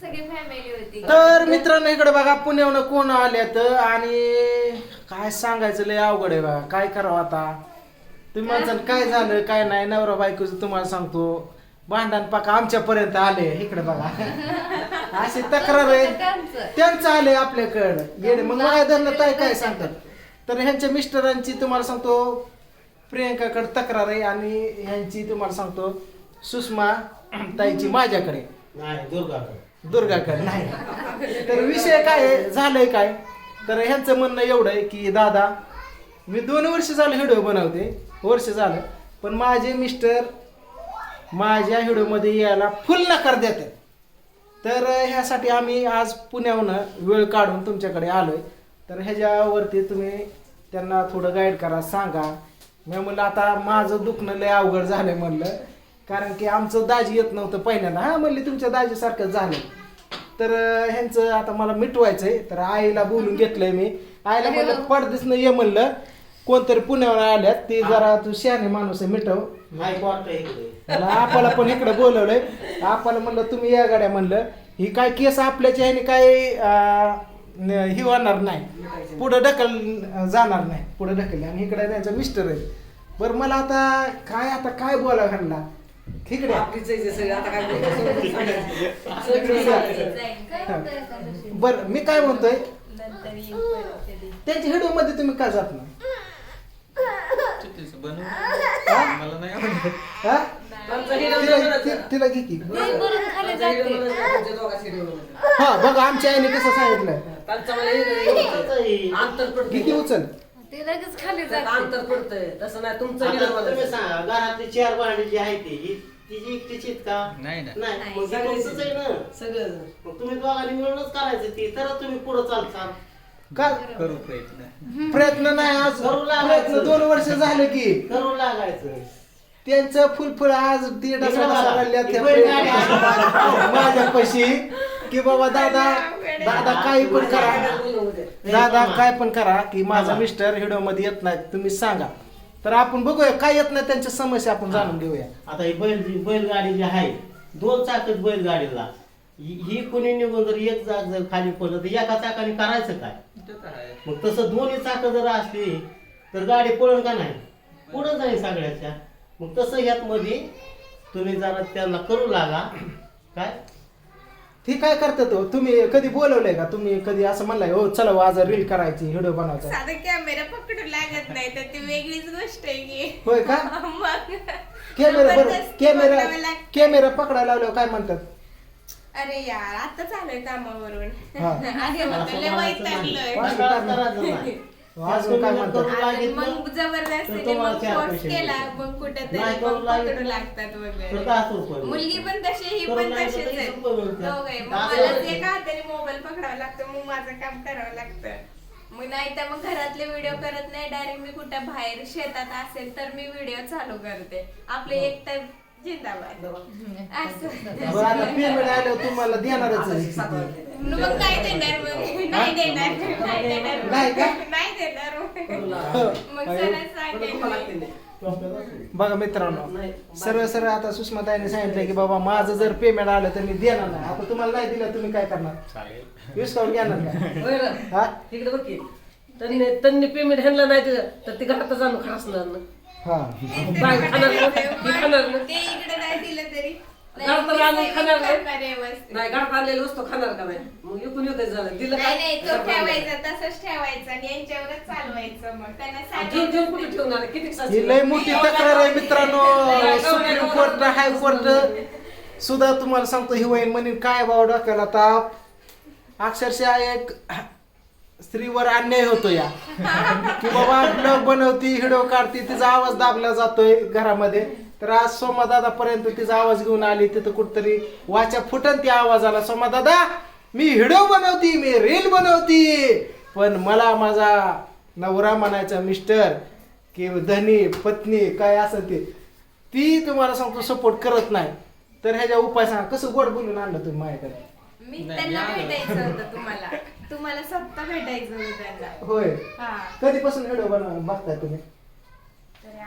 सगळी फॅमिली होती. तर मित्रांनो इकडे बघा पुण्याहून कोण आल्यात आणि काय सांगायचं लय अवघड आहे बघा. काय करावं आता? तुम्ही म्हणसाल काय झालं काय नाही. नवरा बायकोचं तुम्हाला सांगतो. भांडण पाका आमच्यापर्यंत आले. इकडे बघा. अशी तक्रार आहे. त्यांचं. आले आपल्याकडं. गेले. मग माझ्या धरणं काय काय सांगतात? तर ह्यांच्या मिस्टरांची तुम्हाला सांगतो प्रियंकाकडे तक्रार आहे आणि ह्यांची तुम्हाला सांगतो सुषमा ताईची माझ्याकडे. नाही दुर्गाकडे. दुर्गाकडे नाही. तर विषय काय आहे, झालंय काय? तर ह्यांचं म्हणणं एवढं आहे की दादा मी दोन वर्ष झालं व्हिडिओ बनवते. वर्ष झालं. पण माझे मिस्टर माझ्या व्हिडिओमध्ये यायला फुल नकार देतात. तर ह्यासाठी आम्ही आज पुण्याहून वेळ काढून तुमच्याकडे आलो आहे तर ह्याच्यावरती तुम्ही त्यांना थोडं गाईड करा सांगा. मी म्हणलं आता माझं दुखणं लय अवघड झालं म्हणलं. कारण की आमचं दाजी येत नव्हतं पहिल्यांदा. हा म्हणली तुमच्या दाजीसारखं झालं तर ह्यांचं आता मला मिटवायचंय. तर आईला बोलून घेतलंय मी. आईला म्हणलं पडदिसनं ये म्हणलं. कोणतरी पुण्यावर आल्यात. ते जरा तू शहाणे माणूस आहे मिटव. नाही कोर्ट इकडे. आणि आपल्याला पण इकडे बोलवलंय. आपल्याला म्हणलं तुम्ही या गाड्या म्हणलं. ही काय केस आपल्याच्या ह्याने काय अं, न- ही होणार नाही. पुढं ढकल जाणार नाही. पुढं ढकल आणि इकडे त्यांचं मिस्टर आहे. बरं मला आता काय आता काय बोलावं आपलीच आहे सगळं आता काय. काय? बरं मी काय म्हणतोय. त्यांच्या व्हिडिओमध्ये तुम्ही का जात नाही? मला हा? तिला घे की. हा बघा आमच्या आईने कसं सांगितलं कालचा मला हिरो बनवणार. अंतर घे की पडतं उचल? ते लगेच खाली त्यात जाते. अंतर पडतंय. तसं नाही तुमचं आता तुम्ही बनवणार. सांगा घरातली चार भांडी जी आहे ती ही तिची एकटीची आहेत का? नाही ना. नाही. नाही. मग ती तुमचंच आहे ना. सगळं मग तुम्ही दोघांनी मिळूनच करायचं ती तर तुम्ही पुढे चालता का करू प्रयत्न? प्रयत्न नाही आज. करू लागायचं. प्रयत्न दोन वर्ष झाले की. करू लागायचं. त्यांचं फुलफुल आज दीड. माझ्यापाशी की बाबा दादा दादा काही पण करा. दादा काय पण करा की माझा मिस्टर व्हिडिओमध्ये येत नाही तुम्ही सांगा. तर आपण बघूया काय येत नाही त्यांच्या समस्या आपण जाणून घेऊया. आता ही बैल बैलगाडी जी आहे दोन चाकच बैलगाडीला. ही कोणी निघून जर एक चाक जर खाली पडलं तर एका चाकाने करायचं काय? मग तसं दोन्ही चाक जर असली तर गाडी पळण का नाही? पुढं जाईल सगळ्याच्या. मग तसं ह्यात मध्ये तुम्ही जरा त्यांना करू लागा काय ती काय करतात हो? तुम्ही कधी बोलवलंय का तुम्ही कधी असं म्हणलाय हो चला हो, आज रील करायची व्हिडिओ बनवायचा साधा कॅमेरा पकडू लागत नाही तर ती वेगळीच गोष्ट आहे की होय का मग कॅमेरा बरं जबरदस्ती कॅमेरा. कॅमेरा पकडायला लावल्यावर काय म्हणतात अरे यार आता कामावरून हा. म्हणतो, लय वैतागलोय. कंटाळा करायचं नाही. काय म्हणतात आणि मग तर जबरदस्तीने मग फोर्स केला. मग कुठेतरी नाही करू मग लागलं पकडू तर- लागतात तर वगैरे रुपये मुलगी पण तशी ही करू पण तशीच तर आहे. दोघे मग मलाच. एका हाताने मोबाईल पकडावा लागतो मग माझं काम करावं लागतं. मग नाही तर मग घरातले व्हिडिओ करत नाही. डायरेक्ट मी कुठं बाहेर शेतात असेल तर मी व्हिडिओ चालू करते. आपले एक टाइम जिंदाबाद. असं. बरं आता पेमेंट आल्यावर तुम्हाला देणारच आहे. मग काय देणार मग? नाही देणार नाही देणार. नाही का? देणार. मग. सांगेन मी. बघा मित्रांनो. सर्व सर्व आता सुषमाताईने सांगितलं की बाबा माझं जर पेमेंट आलं तर मी देणार नाही. आता तुम्हाला नाही दिलं तुम्ही काय करणार? चालेल. डिस्काउंट घेणार का? हा? इकडे बघ की. त्यांनी त्यांनी पेमेंट ह्यांना नाही दिलं तर ती घरातच आणून खासणार ना. हा. बाय खाणार ना. ही खाणार ना. ते इकडे घरात आणून खाणार. नाही? घरात आणलेली वस्तू खाणार का नाही? मग इकून येतच झालं. दिलं नाही नाही तो घरात आणलं. ठेवायचा तसंच ठेवायचा आणि यांच्यावरच चालवायचं मग. त्यांना कुठे किती ही लय मोठी तक्रार आहे मित्रांनो. सुप्रीम कोर्ट हायकोर्ट सुद्धा तुम्हाला सांगतो ही वहीन म्हणे काय बाबा डोक्याला ताप? अक्षरशः एक स्त्रीवर अन्याय होतो या. की बाबा ब्लॉग बनवती व्हिडिओ काढती तिचा आवाज दाबला जातोय घरामध्ये. तर आज सोमा पर्यंत तिचा आवाज घेऊन आली तिथं कुठतरी वाचा फुटन त्या आवाजाला सोमा दादा मी व्हिडिओ बनवती मी रील बनवती पण मला माझा नवरा म्हणायचा मिस्टर की धनी पत्नी काय असं ते ती तुम्हाला सांगतो सपोर्ट करत नाही. तर ह्याच्या उपाय सांगा कसं गोड बोलून आणलं तुम्ही माझ्याकडे? मी त्यांना. भेटायचं होतं तुम्हाला. तुम्हाला स्वतः भेटायचं होतं त्यांना. होय. हा. कधीपासून व्हिडिओ बनव बघताय तुम्ही?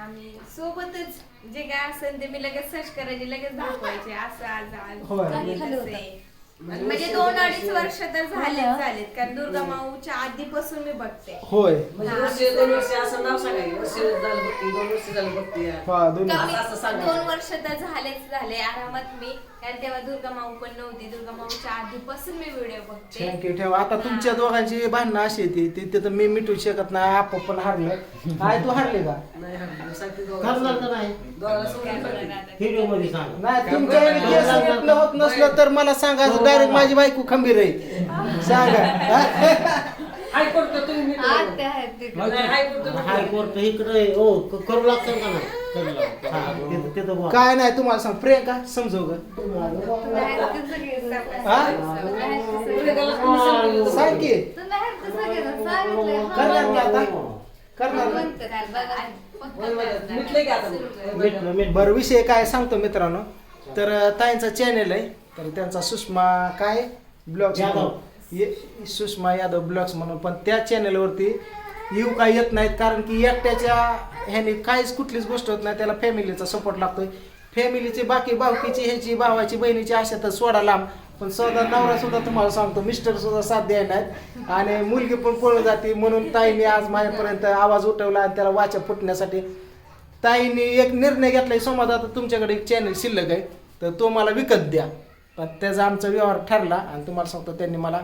आम्ही सोबतच जे काय असेल ते मी लगेच सर्च करायचे लगेच दाखवायचे असं आज आज होय. तसं आहे. म्हणजे दोन अडीच वर्ष तर झाले. झालेत. कारण दुर्गा माऊच्या आधीपासून मी बघते. होय. म्हणजे वर्ष दोन वर्ष असं नाव सांगायचं वर्ष झालं बघते दोन वर्ष झालं बघते. हा दोन कमी- असं सांगायचं. दोन वर्ष तर झालेच झाले आरामात मी. कारण तेव्हा दुर्गा माऊ पण नव्हती. दुर्गा माऊच्या आधीपासून मी व्हिडिओ बघते. थँक्यू ठेवा. आता तुमच्या दोघांची भांडणं अशी येते ते तिथं मी मिटू शकत नाही आप पण हारलं. काय तू हारले का? नाही. सांगते सांगते. व्हिडिओमध्ये सांग. तुमच्या केस होत नसलं तर मला सांगा डायरेक्ट माझी बायको खंबीर आहे. सांगा? हायकोर्ट तुम्ही हायकोर्ट इकडे हो क- करू लागतं का नाही? करू लागतं. हा, तिथं- तिथं बोला. काय नाही तुम्हाला सांग. प्रियंका समजव ग सांग की. करणार की आता? करणार बरं, विषय काय सांगतो मित्रांनो. तर ताईंचा चॅनेल आहे. तर त्यांचा सुषमा काय? ब्लॉग्स यादव. ये- सुषमा यादव ब्लॉग्स म्हणून. पण त्या चॅनेलवरती येऊ काय येत नाहीत? कारण की एकट्याच्या ह्याने काहीच कुठलीच गोष्ट होत नाही. त्याला फॅमिलीचा सपोर्ट लागतोय. फॅमिलीची बाकी भावकीची ह्याची भावाची बहिणीची अशा तर सोडा लांब. पण स्वतः नवरा सुद्धा तुम्हाला सांगतो मिस्टर सुद्धा साथ द्याय नाहीत. आणि मुलगी पण पळून जाते म्हणून ताईने आज माझ्यापर्यंत आवाज उठवला आणि त्याला वाचा फुटण्यासाठी. ताईने एक निर्णय घेतलाय समाज आता तुमच्याकडे एक चॅनल शिल्लक आहे. तर तो मला विकत द्या. पण त्याचा आमचा व्यवहार ठरला आणि तुम्हाला सांगतो त्यांनी मला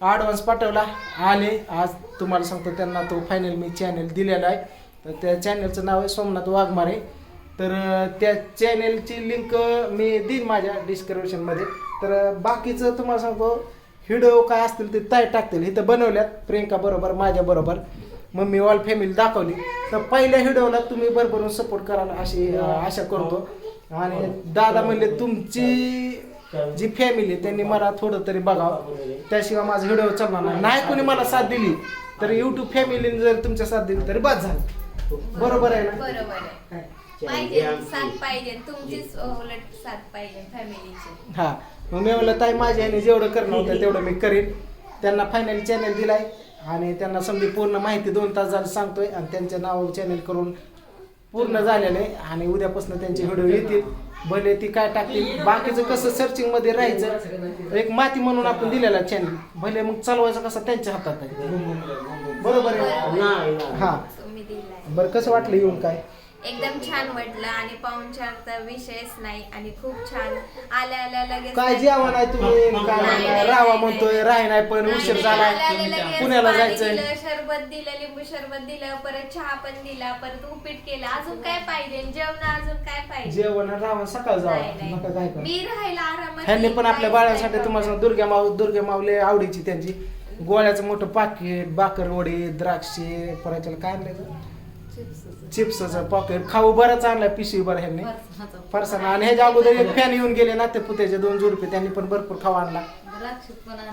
ॲडव्हान्स पाठवला. आले आज तुम्हाला सांगतो त्यांना तो फायनल मी चॅनल दिलेला आहे. तर त्या चॅनलचं नाव आहे सोमनाथ वाघमारे. तर त्या चॅनेलची लिंक मी देईन माझ्या डिस्क्रिप्शनमध्ये तर बाकीचं तुम्हाला सांगतो व्हिडिओ काय असतील ते ताय टाकतील. इथं बनवल्यात प्रियंका बरोबर माझ्या बरोबर. मम्मी ऑल फॅमिली दाखवली. तर पहिल्या व्हिडिओला तुम्ही भरभरून सपोर्ट कराल अशी आशा करतो. आणि दादा म्हणले तुमची जी फॅमिली त्यांनी मला थोडं तरी बघावं त्याशिवाय माझा व्हिडिओ चालणार नाही. नाही कोणी मला साथ दिली तर युट्यूब फॅमिलीने जर तुमच्या साथ दिली तरी बाद झालं. बरोबर आहे ना? बरोबर आहे. पाहिजे आमची. साथ पाहिजे तुमचीच उलट साथ पाहिजे फॅमिलीची हा. मग मी म्हणलं ताई माझ्या ह्याने जेवढं करणं होतं तेवढं मी करीन. त्यांना फायनल चॅनल दिलाय आणि त्यांना समजी पूर्ण माहिती दोन तास झालं सांगतोय आणि त्यांच्या नावावर चॅनल करून पूर्ण झालेलं आहे आणि उद्यापासून त्यांचे व्हिडिओ येतील. भले ती काय टाकतील बाकीचं कसं सर्चिंगमध्ये राहायचं? एक माती म्हणून आपण दिलेला चॅनल भले मग चालवायचं कसं त्यांच्या हातात आहे. बरोबर आहे. हा. बरं कसं वाटलं येऊन काय? एकदम छान वाटलं आणि पाहुणचारचा विषयच नाही आणि खूप छान. आल्या आल्या लगेच काय जेवण आहे तुम्ही? काय रावा म्हणतोय राही नाही पण उशीर झालाय. आल्या आल्या लगेच पुण्याला पाणी जायचंय. दिलं, सरबत दिलं लिंबू सरबत दिलं परत चहा पण दिला परत उपीट केलं. अजून काय पाहिजे? जेवण अजून काय पाहिजे? जेवण रावण सकाळ नाही, जावं. नाही. नका काय करा. मी राहायला आरामात ह्यांनी पण आपल्या काहीच बाळांसाठी नाही तुम्हाला problem. सांगतो, दुर्गा माऊ दुर्गा माऊले आवडीची त्यांची. गोळ्याचं मोठं पाकिट बाकरवडी द्राक्षे परत त्याला काय आणलं चिप्सचं पॉकेट खाऊ बरंच आणलाय पिशवी बरं ह्यांनी. फरसाना आणि ह्याच्या अगोदर एक फॅन येऊन गेले ना ते पुत्याचे दोन रुपये त्यांनी पण भरपूर खाऊ आणला.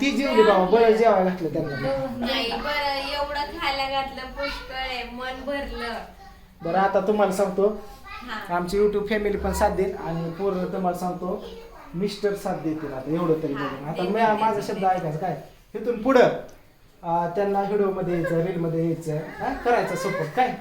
ती जेवली बाबा बरं जेवायला घातलं त्यांना. नाही बरं एवढं खायला घातलं पुष्कळ आहे मन भरलं. बरं आता तुम्हाला सांगतो हा. आमची युट्यूब फॅमिली पण साथ देईल आणि पूर्ण तुम्हाला सांगतो मिस्टर साथ देतील आता एवढं तरी बघून. आता मी माझा शब्द ऐकायचा काय? इथून पुढं त्यांना व्हिडिओमध्ये यायचं रीलमध्ये यायचं हा, करायचं सपोर्ट काय?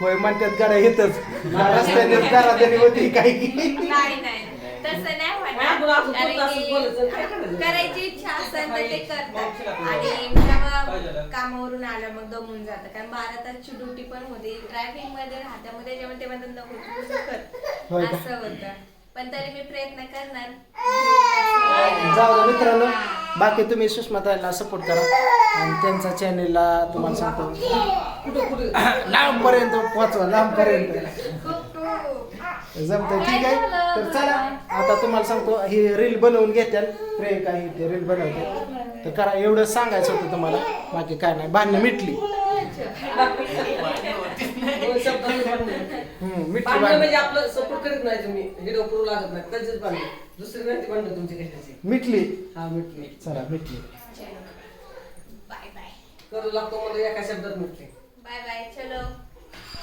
होय म्हणतात गाड्या येतच रस्त्याने दारादारी होती काय की नाही नाही. तसं नाही आपण होणार असं कारण बोलतो, असं की बोलायचं, काय करायचं? इच्छा असेल तर ते करतात. आणि जेव्हा कामावरून आलं मग दमून जातं. कारण बारा तासची ड्युटी पण होती. ट्रॅफिकमध्ये राहत्या मग त्याच्यामुळे ते म्हणतात नको तू कर? असं होतं. पण तरी मी प्रयत्न करणार. जाऊ दे मित्रांनो बाकी तुम्ही सुषमाताईला सपोर्ट करा. आणि त्यांचा चॅनेलला तुम्हाला सांगतो. लांबपर्यंत पोहोचवा लांबपर्यंत. खूप खूप जमतं ठीक आहे? तर चला आता तुम्हाला सांगतो ही रील बनवून घेत्याल प्रियंका ही ते रील बनवते. तर करा एवढं सांगायचं होतं तुम्हाला. बाकी काय नाही भांडणं मिटली दोन शब्दात भांडण. हम्म, मिटली भांडण म्हणजे आपलं सपोर्ट करीत नाही तुम्ही. व्हिडिओ करू लागत नाही. त्याचीच भांडण दुसरी नाही ती भांडण तुमची कशाची. मिटली. हा मिटली. चला मिटली. Bye bye. करू लागतो मला एका शब्दात मिटली. Bye bye. चलो.